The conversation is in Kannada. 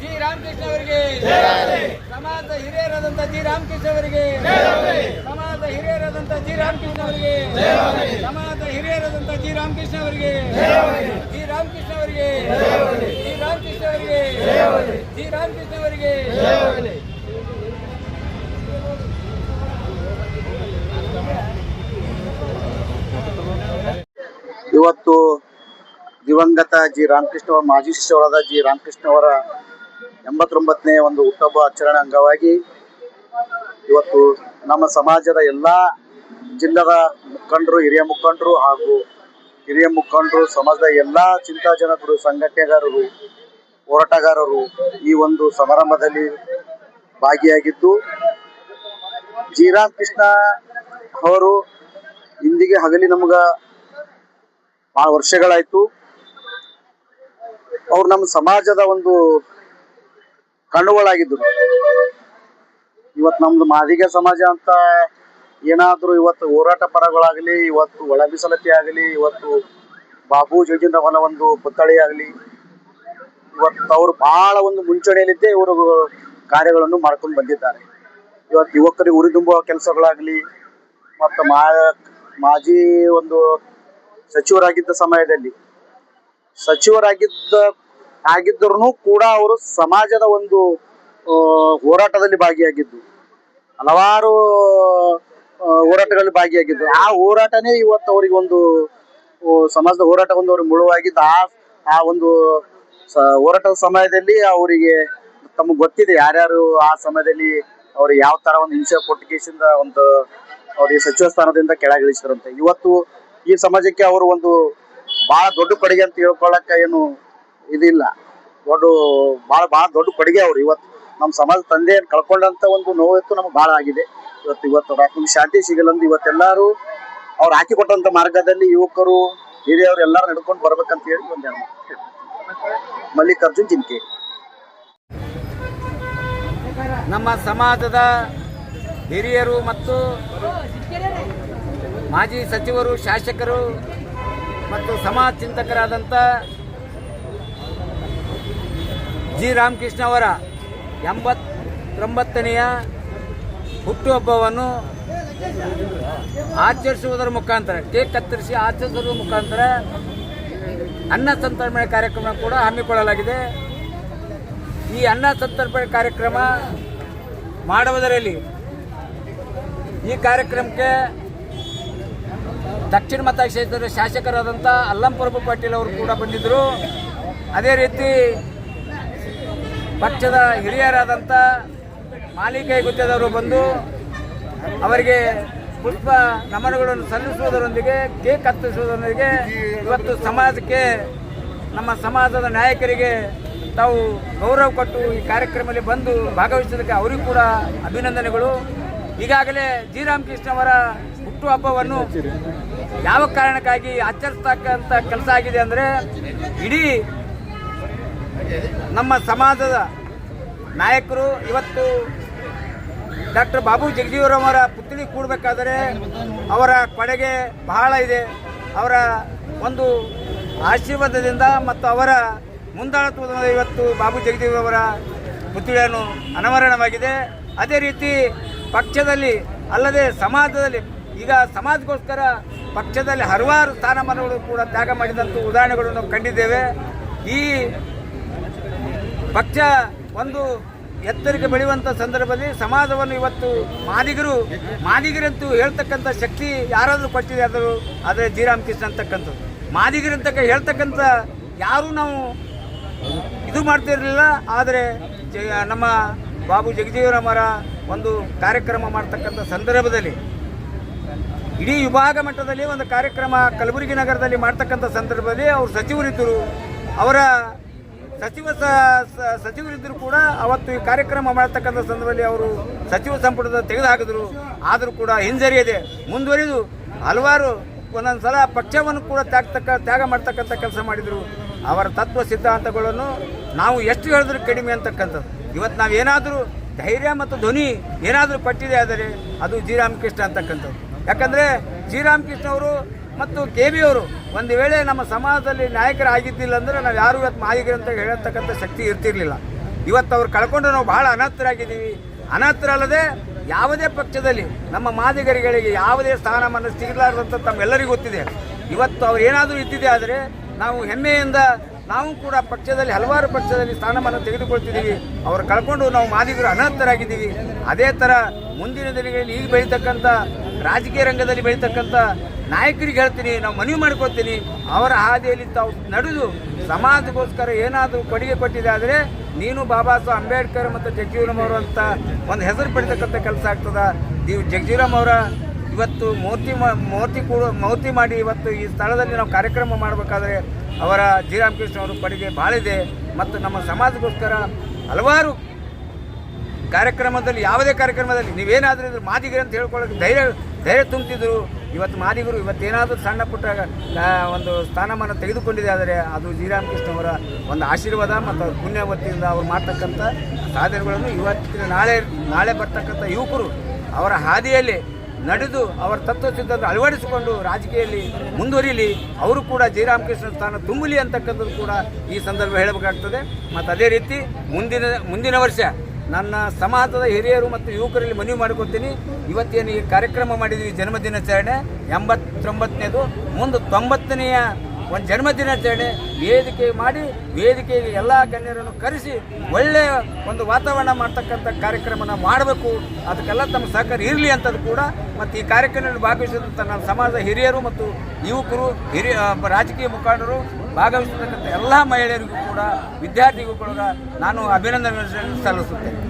ಜಿ ರಾಮಕೃಷ್ಣ ಅವರಿಗೆ ಸಮಾಜದ ಹಿರಿಯರಾದಂತ ಜಿ ರಾಮಕೃಷ್ಣ ಅವರಿಗೆ ಸಮಾಜದ ಹಿರಿಯರಾದಂತ ಜಿ ರಾಮಕೃಷ್ಣ ಅವರಿಗೆ ಸಮಾಜದ ಹಿರಿಯರಾದಂತ ಜಿ ರಾಮಕೃಷ್ಣ ಅವರಿಗೆ ಜಿ ರಾಮಕೃಷ್ಣ ಅವರಿಗೆ ಜಿ ರಾಮಕೃಷ್ಣ ಅವರಿಗೆ ಜಿ ರಾಮಕೃಷ್ಣ ಅವರಿಗೆ ಇವತ್ತು ದಿವಂಗತ ಜಿ ರಾಮಕೃಷ್ಣ ಅವರ, ಮಾಜಿ ಶಿಷ್ಯವರಾದ ಜಿ ರಾಮಕೃಷ್ಣ ಅವರ ಎಂಬತ್ತೊಂಬತ್ತನೇ ಒಂದು ಹುಟ್ಟಹಬ್ಬ ಆಚರಣೆ ಅಂಗವಾಗಿ ಇವತ್ತು ನಮ್ಮ ಸಮಾಜದ ಎಲ್ಲ ಜಿಲ್ಲದ ಮುಖಂಡರು, ಹಿರಿಯ ಮುಖಂಡರು ಹಾಗೂ ಹಿರಿಯ ಮುಖಂಡರು, ಸಮಾಜದ ಎಲ್ಲ ಚಿಂತಾಜನಕರು, ಸಂಘಟನೆಗಾರರು, ಹೋರಾಟಗಾರರು ಈ ಒಂದು ಸಮಾರಂಭದಲ್ಲಿ ಭಾಗಿಯಾಗಿದ್ದು, ಜಿ ರಾಮಕೃಷ್ಣ ಅವರು ಇಂದಿಗೆ ಹಗಲಿ ನಮಗ ಭಾಳ ವರ್ಷಗಳಾಯ್ತು. ಅವ್ರು ನಮ್ಮ ಸಮಾಜದ ಒಂದು ಕಣ್ಣುಗಳಾಗಿದ್ದರು ಇವತ್ತು ನಮ್ದು ಮಾದಿಗ ಸಮಾಜ ಅಂತ ಏನಾದರೂ ಇವತ್ತು ಹೋರಾಟ ಪರಗಳಾಗಲಿ, ಇವತ್ತು ಒಳ ಬಿಸಲತಿ ಆಗಲಿ, ಇವತ್ತು ಬಾಬು ಜೋಜಿಂದವನ ಒಂದು ಪುತ್ಥಳಿ ಆಗಲಿ, ಇವತ್ತು ಅವರು ಬಹಳ ಒಂದು ಮುಂಚೂಣಿಯಲ್ಲಿದ್ದೇ ಇವರು ಕಾರ್ಯಗಳನ್ನು ಮಾಡ್ಕೊಂಡು ಬಂದಿದ್ದಾರೆ. ಇವತ್ತು ಯುವಕರಿಗೆ ಉರಿದುಂಬುವ ಕೆಲಸಗಳಾಗಲಿ, ಮತ್ತು ಮಾ, ಮಾಜಿ ಒಂದು ಸಚಿವರಾಗಿದ್ದ ಸಮಯದಲ್ಲಿ, ಸಚಿವರಾಗಿದ್ದ ಆಗಿದ್ದರೂ ಕೂಡ ಅವರು ಸಮಾಜದ ಒಂದು ಹೋರಾಟದಲ್ಲಿ ಭಾಗಿಯಾಗಿದ್ದು. ಹಲವಾರು ಹೋರಾಟಗಳಲ್ಲಿ ಭಾಗಿಯಾಗಿದ್ದು. ಆ ಹೋರಾಟನೇ ಇವತ್ತು ಅವರಿಗೆ ಒಂದು ಸಮಾಜದ ಹೋರಾಟ ಒಂದು ಅವ್ರಿಗೆ ಮುಳುವಾಗಿದ್ದು. ಆ ಆ ಒಂದು ಹೋರಾಟದ ಸಮಯದಲ್ಲಿ ಅವರಿಗೆ ತಮಗೆ ಗೊತ್ತಿದೆ ಯಾರ್ಯಾರು ಆ ಸಮಯದಲ್ಲಿ ಅವ್ರಿಗೆ ಯಾವ ತರ ಒಂದು ಹಿಂಸೆ ಕೊಟ್ಟು ಕೇಸಿಂದ ಒಂದು ಅವ್ರಿಗೆ ಸಚಿವ ಸ್ಥಾನದಿಂದ ಕೆಳಗಿಳಿಸಿದ್ರಂತೆ. ಇವತ್ತು ಈ ಸಮಾಜಕ್ಕೆ ಅವರು ಒಂದು ಬಹಳ ದೊಡ್ಡ ಕೊಡುಗೆ ಅಂತ ಹೇಳ್ಕೊಳ್ಳಕ್ಕ ಏನು ಇದಿಲ್ಲ. ದೊಡ್ಡ ಬಹಳ ಬಹಳ ದೊಡ್ಡ ಕೊಡುಗೆ ಅವ್ರು ಇವತ್ತು. ನಮ್ಮ ಸಮಾಜ ತಂದೆಯನ್ನು ಕಳ್ಕೊಂಡಂತ ಒಂದು ನೋವತ್ತು ನಮ್ಗೆ ಬಹಳ ಆಗಿದೆ. ಇವತ್ತು ಇವತ್ತು ನಮ್ಗೆ ಶಾಂತಿ ಸಿಗಲ್ಲಂದು ಇವತ್ತೆಲ್ಲರೂ ಅವ್ರು ಹಾಕಿ ಕೊಟ್ಟಂತ ಮಾರ್ಗದಲ್ಲಿ ಯುವಕರು ಹಿರಿಯವರು ಎಲ್ಲರೂ ನಡ್ಕೊಂಡು ಬರ್ಬೇಕಂತ ಹೇಳಿ ಒಂದು ಮಲ್ಲಿಕಾರ್ಜುನ್ ಜಿಂಕೆ. ನಮ್ಮ ಸಮಾಜದ ಹಿರಿಯರು ಮತ್ತು ಮಾಜಿ ಸಚಿವರು, ಶಾಸಕರು ಮತ್ತು ಸಮಾಜ ಚಿಂತಕರಾದಂಥ ಜಿ ರಾಮಕೃಷ್ಣ ಅವರ ಎಂಬತ್ತೊಂಬತ್ತನೆಯ ಹುಟ್ಟುಹಬ್ಬವನ್ನು ಆಚರಿಸುವುದರ ಮುಖಾಂತರ, ಕೇಕ್ ಕತ್ತರಿಸಿ ಆಚರಿಸುವುದರ ಮುಖಾಂತರ ಅನ್ನ ಸಂತರ್ಪಣೆ ಕಾರ್ಯಕ್ರಮ ಕೂಡ ಹಮ್ಮಿಕೊಳ್ಳಲಾಗಿದೆ. ಈ ಅನ್ನ ಸಂತರ್ಪಣೆ ಕಾರ್ಯಕ್ರಮ ಮಾಡುವುದರಲ್ಲಿ ಈ ಕಾರ್ಯಕ್ರಮಕ್ಕೆ ದಕ್ಷಿಣ ಮತ ಕ್ಷೇತ್ರದ ಶಾಸಕರಾದಂಥ ಅಲ್ಲಂಪ್ರಭು ಪಾಟೀಲ್ ಅವರು ಕೂಡ ಬಂದಿದ್ದರು. ಅದೇ ರೀತಿ ಪಕ್ಷದ ಹಿರಿಯರಾದಂಥ ಮಾಲಿಕೈ ಗುತ್ತದವರು ಬಂದು ಅವರಿಗೆ ಪುಷ್ಪ ನಮನಗಳನ್ನು ಸಲ್ಲಿಸುವುದರೊಂದಿಗೆ, ಕೇಕ್ ಹತ್ತಿಸುವುದರೊಂದಿಗೆ ಇವತ್ತು ಸಮಾಜಕ್ಕೆ, ನಮ್ಮ ಸಮಾಜದ ನಾಯಕರಿಗೆ ತಾವು ಗೌರವ ಕೊಟ್ಟು ಈ ಕಾರ್ಯಕ್ರಮದಲ್ಲಿ ಬಂದು ಭಾಗವಹಿಸಿದ್ದಕ್ಕೆ ಅವರಿಗೂ ಕೂಡ ಅಭಿನಂದನೆಗಳು. ಈಗಾಗಲೇ ಜಿ ರಾಮಕೃಷ್ಣ ಅವರ ಹುಟ್ಟುಹಬ್ಬವನ್ನು ಯಾವ ಕಾರಣಕ್ಕಾಗಿ ಆಚರಿಸ್ತಕ್ಕಂಥ ಕೆಲಸ ಆಗಿದೆ ಅಂದರೆ ಇಡೀ ನಮ್ಮ ಸಮಾಜದ ನಾಯಕರು ಇವತ್ತು ಡಾಕ್ಟರ್ ಬಾಬು ಜಗಜೀವರಾಮರ ಪುತ್ಥಳಿ ಕೂಡಬೇಕಾದರೆ ಅವರ ಕೊಡೆಗೆ ಬಹಳ ಇದೆ. ಅವರ ಒಂದು ಆಶೀರ್ವಾದದಿಂದ ಮತ್ತು ಅವರ ಮುಂದಾಳತ್ವದಿಂದ ಇವತ್ತು ಬಾಬು ಜಗಜೀವರವರ ಪುತ್ಥಳಿಯನ್ನು ಅನಾವರಣವಾಗಿದೆ. ಅದೇ ರೀತಿ ಪಕ್ಷದಲ್ಲಿ ಅಲ್ಲದೆ ಸಮಾಜದಲ್ಲಿ ಈಗ ಸಮಾಜಕ್ಕೋಸ್ಕರ ಪಕ್ಷದಲ್ಲಿ ಹಲವಾರು ಸ್ಥಾನಮಾನಗಳು ಕೂಡ ತ್ಯಾಗ ಮಾಡಿದಂಥ ಉದಾಹರಣೆಗಳನ್ನು ಕಂಡಿದ್ದೇವೆ. ಈ ಪಕ್ಷ ಒಂದು ಎತ್ತರಿಕೆ ಬೆಳೆಯುವಂಥ ಸಂದರ್ಭದಲ್ಲಿ ಸಮಾಜವನ್ನು ಇವತ್ತು ಮಾದಿಗರು, ಮಾದಿಗರಂತೂ ಹೇಳ್ತಕ್ಕಂಥ ಶಕ್ತಿ ಯಾರಾದರೂ ಕೊಟ್ಟಿದೆ ಆದರೂ ಆದರೆ ಜೀರಾಮ್ ಕೃಷ್ಣ ಅಂತಕ್ಕಂಥದ್ದು. ಮಾದಿಗರಂತ ಹೇಳ್ತಕ್ಕಂಥ ಯಾರೂ ನಾವು ಇದು ಮಾಡ್ತಿರಲಿಲ್ಲ, ಆದರೆ ನಮ್ಮ ಬಾಬು ಜಗಜೀವರಾಮರ ಒಂದು ಕಾರ್ಯಕ್ರಮ ಮಾಡ್ತಕ್ಕಂಥ ಸಂದರ್ಭದಲ್ಲಿ, ಇಡೀ ವಿಭಾಗ ಮಟ್ಟದಲ್ಲಿ ಒಂದು ಕಾರ್ಯಕ್ರಮ ಕಲಬುರಗಿ ನಗರದಲ್ಲಿ ಮಾಡ್ತಕ್ಕಂಥ ಸಂದರ್ಭದಲ್ಲಿ ಅವರು ಸಚಿವರಿದ್ದರು. ಅವರ ಸಚಿವ ಸಚಿವರಿದ್ದರೂ ಕೂಡ ಅವತ್ತು ಈ ಕಾರ್ಯಕ್ರಮ ಮಾಡತಕ್ಕಂಥ ಸಂದರ್ಭದಲ್ಲಿ ಅವರು ಸಚಿವ ಸಂಪುಟದ ತೆಗೆದುಹಾಕಿದ್ರು. ಆದರೂ ಕೂಡ ಹಿಂಜರಿಯದೆ ಮುಂದುವರಿದು ಹಲವಾರು ಒಂದೊಂದು ಸಲ ಪಕ್ಷವನ್ನು ಕೂಡ ತ್ಯಾಗತಕ್ಕ ತ್ಯಾಗ ಮಾಡ್ತಕ್ಕಂಥ ಕೆಲಸ ಮಾಡಿದರು. ಅವರ ತತ್ವ ಸಿದ್ಧಾಂತಗಳನ್ನು ನಾವು ಎಷ್ಟು ಹೇಳಿದ್ರು ಕಡಿಮೆ ಅಂತಕ್ಕಂಥದ್ದು. ಇವತ್ತು ನಾವು ಏನಾದರೂ ಧೈರ್ಯ ಮತ್ತು ಧ್ವನಿ ಏನಾದರೂ ಪಟ್ಟಿದೆ ಆದರೆ ಅದು ಜಿ ರಾಮಕೃಷ್ಣ ಅಂತಕ್ಕಂಥದ್ದು. ಯಾಕಂದರೆ ಜಿ ರಾಮಕೃಷ್ಣ ಅವರು ಮತ್ತು ಕೆ ಬಿ ಅವರು ಒಂದು ವೇಳೆ ನಮ್ಮ ಸಮಾಜದಲ್ಲಿ ನಾಯಕರಾಗಿದ್ದಿಲ್ಲ ಅಂದರೆ ನಾವು ಯಾರು ಇವತ್ತು ಅಂತ ಹೇಳತಕ್ಕಂಥ ಶಕ್ತಿ ಇರ್ತಿರ್ಲಿಲ್ಲ. ಇವತ್ತು ಅವ್ರು ಕಳ್ಕೊಂಡು ನಾವು ಬಹಳ ಅನರ್ಥರಾಗಿದ್ದೀವಿ. ಅನರ್ಥರಲ್ಲದೆ ಯಾವುದೇ ಪಕ್ಷದಲ್ಲಿ ನಮ್ಮ ಮಾದಿಗರಿಗಳಿಗೆ ಯಾವುದೇ ಸ್ಥಾನಮಾನ ಸಿಗಲಾರದಂತ ತಮ್ಮೆಲ್ಲರಿಗೂ ಗೊತ್ತಿದೆ. ಇವತ್ತು ಅವ್ರು ಏನಾದರೂ ಇದ್ದಿದೆ ಆದರೆ ನಾವು ಹೆಮ್ಮೆಯಿಂದ ನಾವು ಕೂಡ ಪಕ್ಷದಲ್ಲಿ ಹಲವಾರು ಪಕ್ಷದಲ್ಲಿ ಸ್ಥಾನಮಾನ ತೆಗೆದುಕೊಳ್ತಿದ್ದೀವಿ. ಅವ್ರು ಕಳ್ಕೊಂಡು ನಾವು ಮಾದಿಗರು ಅನರ್ಥರಾಗಿದ್ದೀವಿ. ಅದೇ ಥರ ಮುಂದಿನ ದಿನಗಳಲ್ಲಿ ಈಗ ಬೆಳೀತಕ್ಕಂಥ ರಾಜಕೀಯ ರಂಗದಲ್ಲಿ ಬೆಳೀತಕ್ಕಂಥ ನಾಯಕರಿಗೆ ಹೇಳ್ತೀನಿ, ನಾವು ಮನವಿ ಮಾಡ್ಕೊತೀನಿ, ಅವರ ಹಾದಿಯಲ್ಲಿ ತಾವು ನಡೆದು ಸಮಾಜಕ್ಕೋಸ್ಕರ ಏನಾದರೂ ಕೊಡುಗೆ ಕೊಟ್ಟಿದೆ ಆದರೆ ನೀನು ಬಾಬಾ ಸಾಹೇಬ್ ಅಂಬೇಡ್ಕರ್ ಮತ್ತು ಜಗಜೀವನಂ ಅವರು ಅಂತ ಒಂದು ಹೆಸರು ಪಡಿತಕ್ಕಂಥ ಕೆಲಸ ಆಗ್ತದೆ. ನೀವು ಜಗಜೀವನಂ ಅವರ ಇವತ್ತು ಮೂರ್ತಿ ಮೋತಿ ಮೂರ್ತಿ ಕೂಡ ಮೂರ್ತಿ ಮಾಡಿ ಇವತ್ತು ಈ ಸ್ಥಳದಲ್ಲಿ ನಾವು ಕಾರ್ಯಕ್ರಮ ಮಾಡಬೇಕಾದ್ರೆ ಅವರ ಜಿರಾಮಕೃಷ್ಣ ರಾಮಕೃಷ್ಣ ಅವರ ಕೊಡುಗೆ ಭಾಳ ಇದೆ ಮತ್ತು ನಮ್ಮ ಸಮಾಜಕ್ಕೋಸ್ಕರ ಹಲವಾರು ಕಾರ್ಯಕ್ರಮದಲ್ಲಿ, ಯಾವುದೇ ಕಾರ್ಯಕ್ರಮದಲ್ಲಿ ನೀವೇನಾದರೂ ಮಾದಿಗರು ಅಂತ ಹೇಳ್ಕೊಳ್ಳೋಕೆ ಧೈರ್ಯ ಧೈರ್ಯ ತುಂಬ್ತಿದ್ರು. ಇವತ್ತು ಮಾದಿಗರು ಇವತ್ತೇನಾದರೂ ಸಣ್ಣ ಪುಟ್ಟ ಒಂದು ಸ್ಥಾನಮಾನ ತೆಗೆದುಕೊಂಡಿದೆ ಆದರೆ ಅದು ಶ್ರೀರಾಮಕೃಷ್ಣ ರಾಮಕೃಷ್ಣ ಅವರ ಒಂದು ಆಶೀರ್ವಾದ ಮತ್ತು ಅವ್ರ ಪುಣ್ಯವತಿಯಿಂದ ಅವ್ರು ಮಾಡ್ತಕ್ಕಂಥ ಸಾಧನೆಗಳನ್ನು ಇವತ್ತಿನ ನಾಳೆ ನಾಳೆ ಬರ್ತಕ್ಕಂಥ ಯುವಕರು ಅವರ ಹಾದಿಯಲ್ಲಿ ನಡೆದು ಅವರ ತತ್ವ ಸಿದ್ಧಾಂತ ಅಳವಡಿಸಿಕೊಂಡು ರಾಜಕೀಯದಲ್ಲಿ ಮುಂದುವರಿಲಿ. ಅವರು ಕೂಡ ಜಯರಾಮಕೃಷ್ಣ ಸ್ಥಾನ ತುಂಬಲಿ ಅಂತಕ್ಕಂಥದ್ದು ಕೂಡ ಈ ಸಂದರ್ಭ ಹೇಳಬೇಕಾಗ್ತದೆ. ಮತ್ತು ಅದೇ ರೀತಿ ಮುಂದಿನ ಮುಂದಿನ ವರ್ಷ ನನ್ನ ಸಮಾಜದ ಹಿರಿಯರು ಮತ್ತು ಯುವಕರಲ್ಲಿ ಮನವಿ ಮಾಡ್ಕೊತೀನಿ ಇವತ್ತೇನು ಈ ಕಾರ್ಯಕ್ರಮ ಮಾಡಿದ್ವಿ ಜನ್ಮದಿನಾಚರಣೆ, ಎಂಬತ್ತೊಂಬತ್ತನೇದು, ಮುಂದೆ ತೊಂಬತ್ತನೆಯ ಒಂದು ಜನ್ಮದಿನಾಚರಣೆ. ವೇದಿಕೆ ಮಾಡಿ, ವೇದಿಕೆಗೆ ಎಲ್ಲ ಗಣ್ಯರನ್ನು ಕರೆಸಿ ಒಳ್ಳೆಯ ಒಂದು ವಾತಾವರಣ ಮಾಡ್ತಕ್ಕಂಥ ಕಾರ್ಯಕ್ರಮನ ಮಾಡಬೇಕು. ಅದಕ್ಕೆಲ್ಲ ತಮ್ಮ ಸಹಕಾರ ಇರಲಿ ಅಂತದ್ದು ಕೂಡ. ಮತ್ತು ಈ ಕಾರ್ಯಕ್ರಮದಲ್ಲಿ ಭಾಗವಹಿಸಿದಂಥ ನಮ್ಮ ಸಮಾಜದ ಹಿರಿಯರು ಮತ್ತು ಯುವಕರು, ಹಿರಿಯ, ರಾಜಕೀಯ ಮುಖಂಡರು ಭಾಗವಹಿಸತಕ್ಕಂಥ ಎಲ್ಲ ಮಹಿಳೆಯರಿಗೂ ಕೂಡ ವಿದ್ಯಾರ್ಥಿಗೂ ಕೂಡ ನಾನು ಅಭಿನಂದನೆ ಸಲ್ಲಿಸುತ್ತೇನೆ.